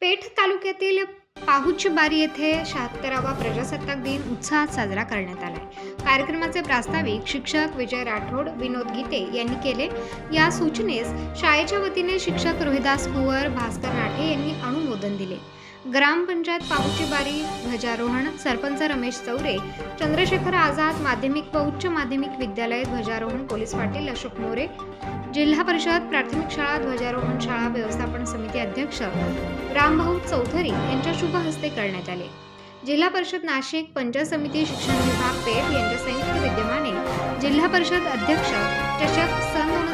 पेठ तालुक्यातील पाहुचबारी येथे शहात्तरावा प्रजासत्ताक दिन उत्साहात साजरा करण्यात आलाय. कार्यक्रमाचे प्रास्ताविक शिक्षक विजय राठोड विनोद गीते यांनी केले. या सूचनेस शाळेच्या वतीने शिक्षक रोहिदास कुवर भास्कर नाठे यांनी अनुमोदन दिले. ग्रामपंचायत पाहुचीबारी ध्वजारोहण सरपंच रमेश चौरे चंद्रशेखर आझाद माध्यमिक व उच्च माध्यमिक विद्यालय ध्वजारोहण पोलीस पाटील अशोक मोरे जिल्हा परिषद प्राथमिक शाळा ध्वजारोहण शाळा व्यवस्थापन समिती अध्यक्ष रामभाऊ चौधरी यांच्या शुभ हस्ते करण्यात आले. जिल्हा परिषद नाशिक पंचायत समिती शिक्षण विभाग पेठ यांच्या संयुक्त विद्यमाने जिल्हा परिषद अध्यक्ष चषक सन दोन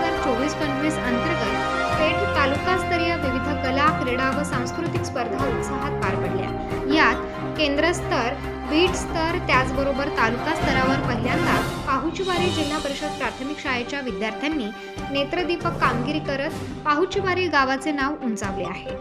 क्रीडा व सांस्कृतिक स्पर्धा उत्साहात पार पडल्या. यात केंद्रस्तर बीट स्तर त्याचबरोबर तालुका स्तरावर पहिल्यांदा पाहुचीवारी जिल्हा परिषद प्राथमिक शाळेच्या विद्यार्थ्यांनी नेत्रदीपक कामगिरी करत पाहुचीवारी गावाचे नाव उंचावले आहे.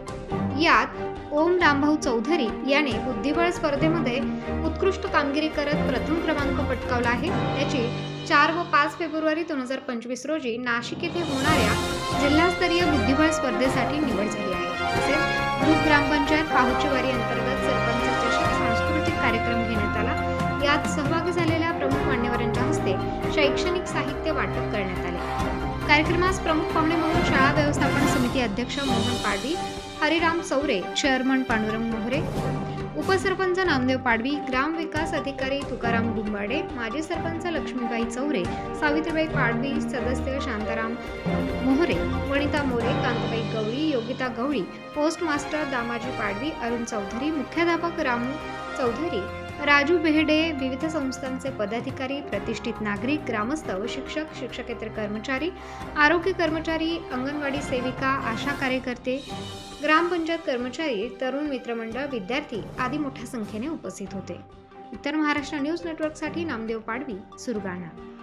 यात ओम रामभाऊ चौधरी याने बुद्धिबळ स्पर्धेमध्ये उत्कृष्ट कामगिरी करत प्रथम क्रमांक पटकावला आहे. त्याची चार व पाच फेब्रुवारी दोन हजार पंचवीस रोजी नाशिक येथे होणाऱ्या जिल्हास्तरीय बुद्धिबळ स्पर्धेसाठी निवड झाली आहे. तसेच ग्रुप ग्रामपंचायत पाहुचेवारी अंतर्गत सरपंच चषक सांस्कृतिक कार्यक्रम घेण्यात आला. यात सहभागी झालेल्या प्रमुख मान्यवरांच्या हस्ते शैक्षणिक साहित्य वाटप करण्यात आले. कार्यक्रमास प्रमुख पाहुणे म्हणून शाळा व्यवस्थापन समिती अध्यक्ष मोहन पाडवी हरिराम चौरे चेअरमन पांडुरंग मोहरे उपसरपंच नामदेव पाडवी ग्रामविकास अधिकारी तुकाराम गुंबाडे माजी सरपंच लक्ष्मीबाई चौरे सावित्रीबाई पाडवी सदस्य शांताराम मोहरे वनिता मोरे कांताबाई गवळी योगिता गवळी पोस्ट मास्टर दामाजी पाडवी अरुण चौधरी मुख्याध्यापक रामू चौधरी राजू बेहडे विविध संस्थांचे पदाधिकारी प्रतिष्ठित नागरिक ग्रामस्थ व शिक्षक शिक्षकेतर कर्मचारी आरोग्य कर्मचारी अंगणवाडी सेविका आशा कार्यकर्ते ग्रामपंचायत कर्मचारी तरुण मित्रमंडळ विद्यार्थी आदी मोठ्या संख्येने उपस्थित होते. उत्तर महाराष्ट्र न्यूज नेटवर्कसाठी नामदेव पाडवी सुरगाणा.